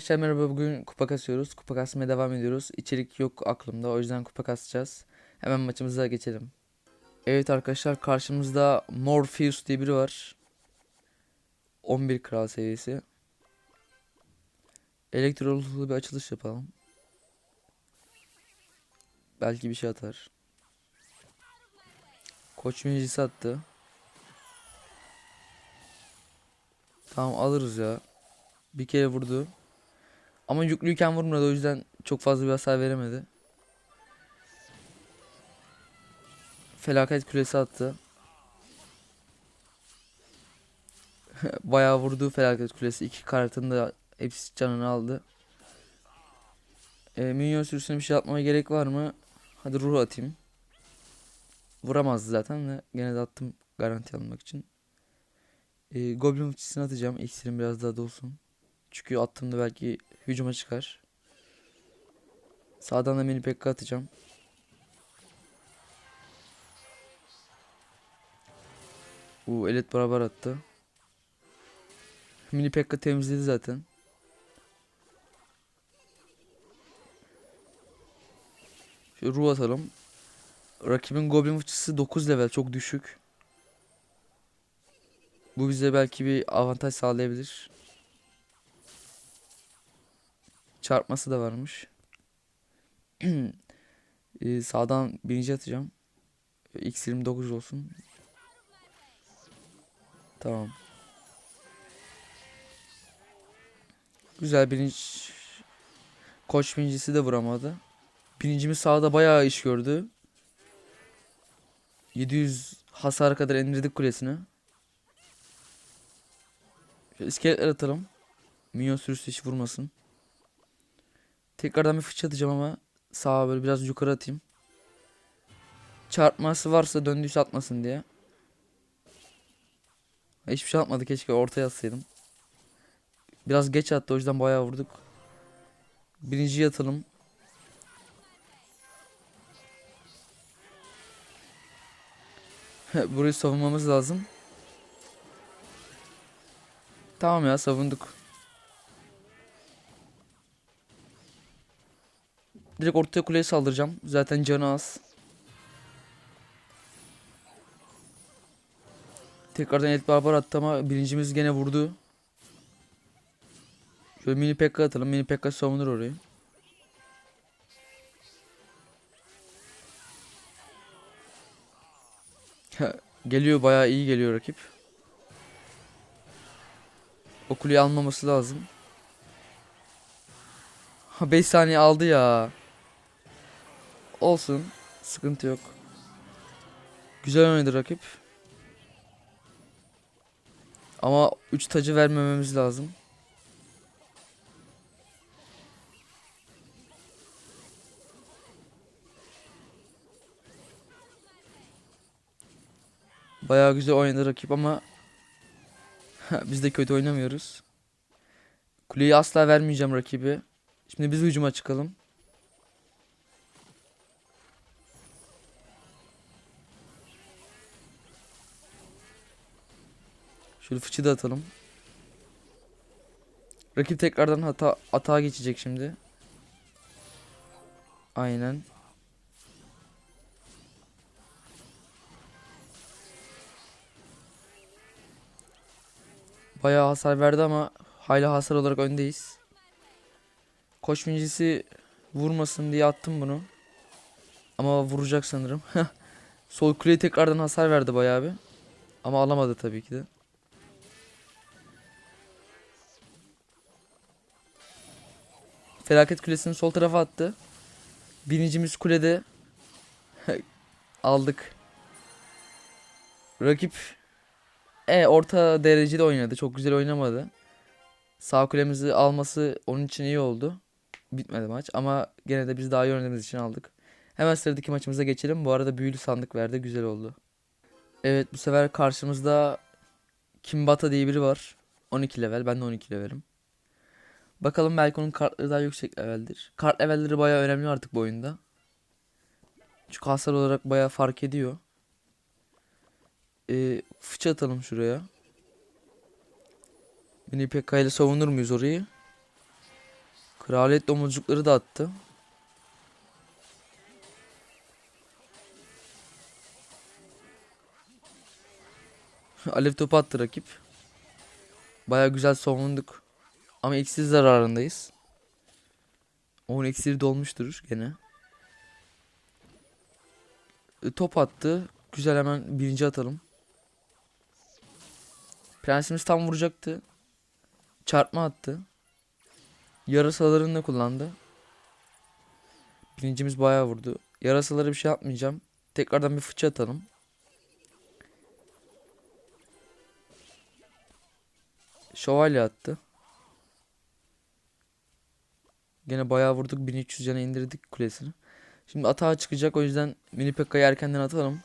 Arkadaşlar merhaba bugün kupa kasıyoruz. Kupa kasmaya devam ediyoruz. İçerik yok aklımda o yüzden kupa kasacağız. Hemen maçımıza geçelim. Evet arkadaşlar karşımızda Morpheus diye biri var. 11 kral seviyesi. Elektroluklu bir açılış yapalım. Belki bir şey atar. Koç meclisi attı. Tamam alırız ya. Bir kere vurdu. Ama yüklüyken vurmadı o yüzden çok fazla bir hasar veremedi. Felaket küresi attı. Bayağı vurdu felaket kulesi. iki kartın da hepsi canını aldı. E, minyon sürüsüne bir şey atmama gerek var mı? Hadi ruh atayım. Vuramazdı zaten de gene de attım garanti almak için. E, Goblin fıçısını atacağım. İksirim biraz daha dolsun. Çünkü attığımda belki hücuma çıkar. Sağdan da mini pekka atacağım. Bu elit beraber attı. Mini pekka temizledi zaten. Şöyle ruh atalım. Rakibin goblin fıçısı 9 level çok düşük. Bu bize belki bir avantaj sağlayabilir. Çarpması da varmış. Ee, sağdan birinci atacağım. X29 olsun. Tamam. Güzel birinci. Koç birincisi de vuramadı. Birincimiz sağda bayağı iş gördü. 700 hasar kadar indirdik kulesini. Şöyle atalım. Minyon sürüsü hiç vurmasın. Tekrardan bir fıçı atacağım ama sağa böyle biraz yukarı atayım. Çarpması varsa döndüyse atmasın diye. Hiçbir şey atmadı keşke ortaya atsaydım. Biraz geç attı o yüzden bayağı vurduk. Birinci atalım. Burayı savunmamız lazım. Tamam ya savunduk. Direkt ortaya kuleye saldıracağım. Zaten canı az. Tekrardan elit barbar attı ama birincimiz gene vurdu. Şöyle mini pekka atalım. Mini pekka savunur orayı. geliyor bayağı iyi geliyor rakip. O kuleyi almaması lazım. Ha 5 saniye aldı ya. Olsun. Sıkıntı yok. Güzel oynadı rakip. Ama 3 tacı vermememiz lazım. Bayağı güzel oynadı rakip ama biz de kötü oynamıyoruz. Kuleyi asla vermeyeceğim rakibi. Şimdi biz hücuma çıkalım. Şöyle fıçı da atalım. Rakip tekrardan hata atağa geçecek şimdi. Aynen. Bayağı hasar verdi ama hala hasar olarak öndeyiz. Koç mincisi vurmasın diye attım bunu. Ama vuracak sanırım. Sol kuleye tekrardan hasar verdi bayağı bir. Ama alamadı tabii ki de. Felaket kulesini sol tarafa attı. Birincimiz kulede aldık. Rakip e orta derecede oynadı. Çok güzel oynamadı. Sağ kulemizi alması onun için iyi oldu. Bitmedi maç ama gene de biz daha iyi oynadığımız için aldık. Hemen sıradaki maçımıza geçelim. Bu arada büyülü sandık verdi. Güzel oldu. Evet bu sefer karşımızda Kimbata diye biri var. 12 level. Ben de 12 levelim. Bakalım belki onun kartları daha yüksek leveldir. Kart levelleri bayağı önemli artık bu oyunda. Çünkü hasar olarak bayağı fark ediyor. Ee, fıçı atalım şuraya. Mini PK ile savunur muyuz orayı? Kraliyet domuzcukları da attı. Alev topu attı rakip. Baya güzel savunduk. Ama eksiz zararındayız. 10 eksiği dolmuştur gene. E, top attı. Güzel hemen birinci atalım. Prensimiz tam vuracaktı. Çarpma attı. Yarasalarını da kullandı. Birincimiz bayağı vurdu. Yarasalara bir şey yapmayacağım. Tekrardan bir fıçı atalım. Şövalye attı. Gene bayağı vurduk. 1300 cana indirdik kulesini. Şimdi atağa çıkacak. O yüzden mini pekka'yı erkenden atalım.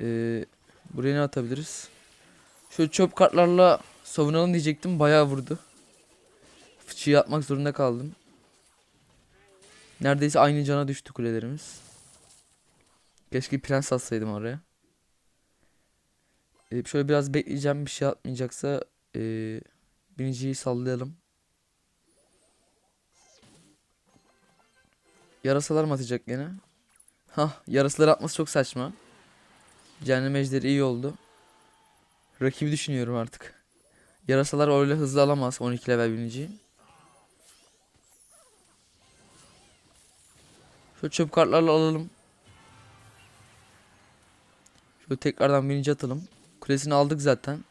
Ee, buraya ne atabiliriz? Şöyle çöp kartlarla savunalım diyecektim. Bayağı vurdu. Fıçıyı atmak zorunda kaldım. Neredeyse aynı cana düştü kulelerimiz. Keşke prens atsaydım oraya. Ee, şöyle biraz bekleyeceğim. Bir şey atmayacaksa ee, biniciyi sallayalım. Yarasalar mı atacak gene? Hah yarasalar atması çok saçma. Cehennem ejderi iyi oldu. Rakibi düşünüyorum artık. Yarasalar öyle hızlı alamaz 12 level biniciyi. Şöyle çöp kartlarla alalım. Şöyle tekrardan birinci atalım. Kulesini aldık zaten.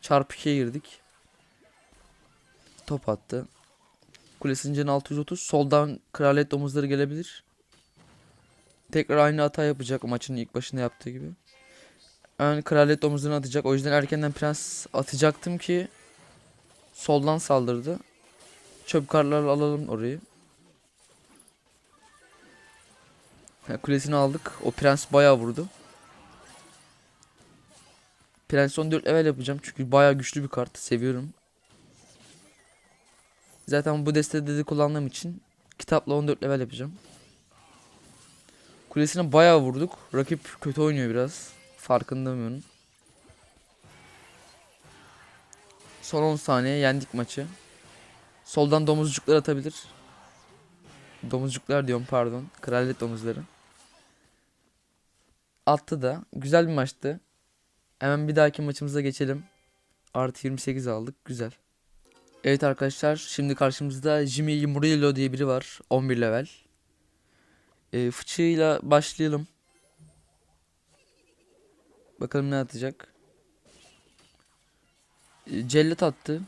Çarpı 2'ye girdik. Top attı. Kulesinin canı 630. Soldan kraliyet domuzları gelebilir. Tekrar aynı hata yapacak maçın ilk başında yaptığı gibi. Ön kraliyet domuzlarını atacak. O yüzden erkenden prens atacaktım ki soldan saldırdı. Çöp kartlarla alalım orayı. Ha, kulesini aldık. O prens bayağı vurdu. Prens 14 level yapacağım çünkü bayağı güçlü bir kart. Seviyorum. Zaten bu destede de kullandığım için kitapla 14 level yapacağım. Kulesine bayağı vurduk. Rakip kötü oynuyor biraz. Farkında mı onun? Son 10 saniye yendik maçı. Soldan domuzcuklar atabilir. Domuzcuklar diyorum pardon. Kraliyet domuzları. Attı da. Güzel bir maçtı. Hemen bir dahaki maçımıza geçelim. Artı 28 aldık. Güzel. Evet arkadaşlar şimdi karşımızda Jimmy Murillo diye biri var. 11 level. E, fıçıyla başlayalım. Bakalım ne atacak. E, cellat attı.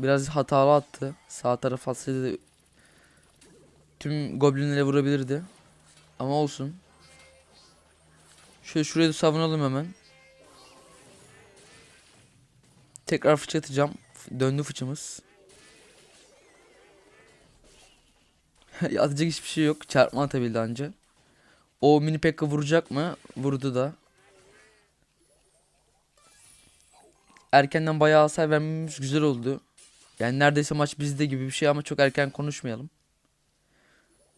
Biraz hatalı attı. Sağ taraf atsaydı tüm goblinlere vurabilirdi. Ama olsun. Şöyle şuraya da savunalım hemen. Tekrar fıçı atacağım. Döndü fıçımız. Atacak hiçbir şey yok. Çarpma atabildi anca. O mini pekka vuracak mı? Vurdu da. Erkenden bayağı hasar vermemiz güzel oldu. Yani neredeyse maç bizde gibi bir şey ama çok erken konuşmayalım.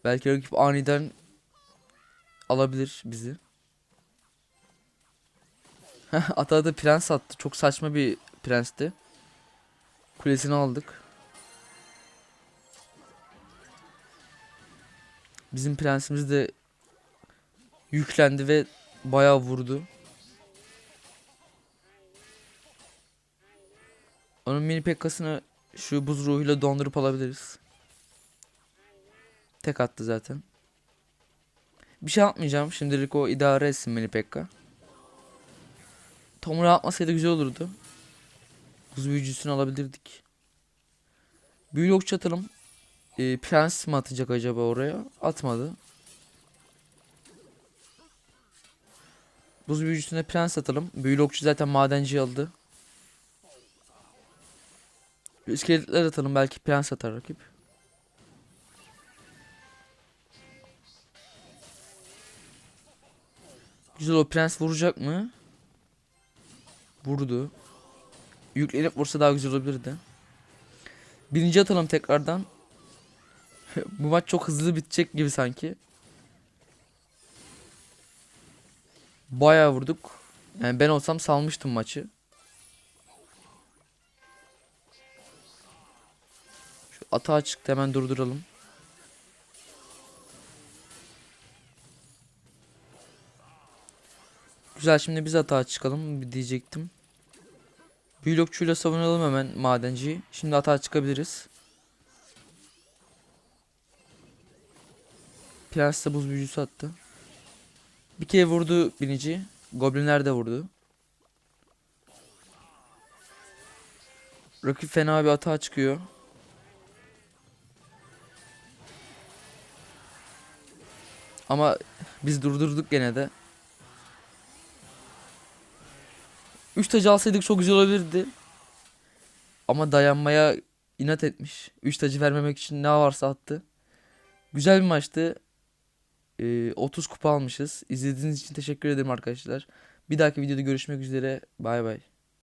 Belki rakip aniden alabilir bizi. Ata da prens attı. Çok saçma bir prensti. Kulesini aldık. Bizim prensimiz de yüklendi ve bayağı vurdu. Onun mini pekkasını şu buz ruhuyla dondurup alabiliriz. Tek attı zaten. Bir şey atmayacağım. Şimdilik o idare etsin mini pekka. Tomura atmasaydı güzel olurdu. Buz büyücüsünü alabilirdik. Büyülü okçu atalım. Ee, prens mi atacak acaba oraya? Atmadı. Buz büyücüsüne prens atalım. Büyülü okçu zaten madenci aldı. İskeletler atalım belki prens atar rakip. Güzel o prens vuracak mı? Vurdu. Yüklenip vursa daha güzel olabilirdi. Birinci atalım tekrardan. Bu maç çok hızlı bitecek gibi sanki. Bayağı vurduk. Yani ben olsam salmıştım maçı. Atağa çıktı hemen durduralım. Güzel şimdi biz atağa çıkalım diyecektim. Blokçuyla savunalım hemen madenciyi. Şimdi atağa çıkabiliriz. Prens de buz büyücüsü attı. Bir kere vurdu binici. Goblinler de vurdu. Rakip fena bir atağa çıkıyor. Ama biz durdurduk gene de. 3 tacı alsaydık çok güzel olabilirdi. Ama dayanmaya inat etmiş. 3 tacı vermemek için ne varsa attı. Güzel bir maçtı. Ee, 30 kupa almışız. İzlediğiniz için teşekkür ederim arkadaşlar. Bir dahaki videoda görüşmek üzere. Bay bay.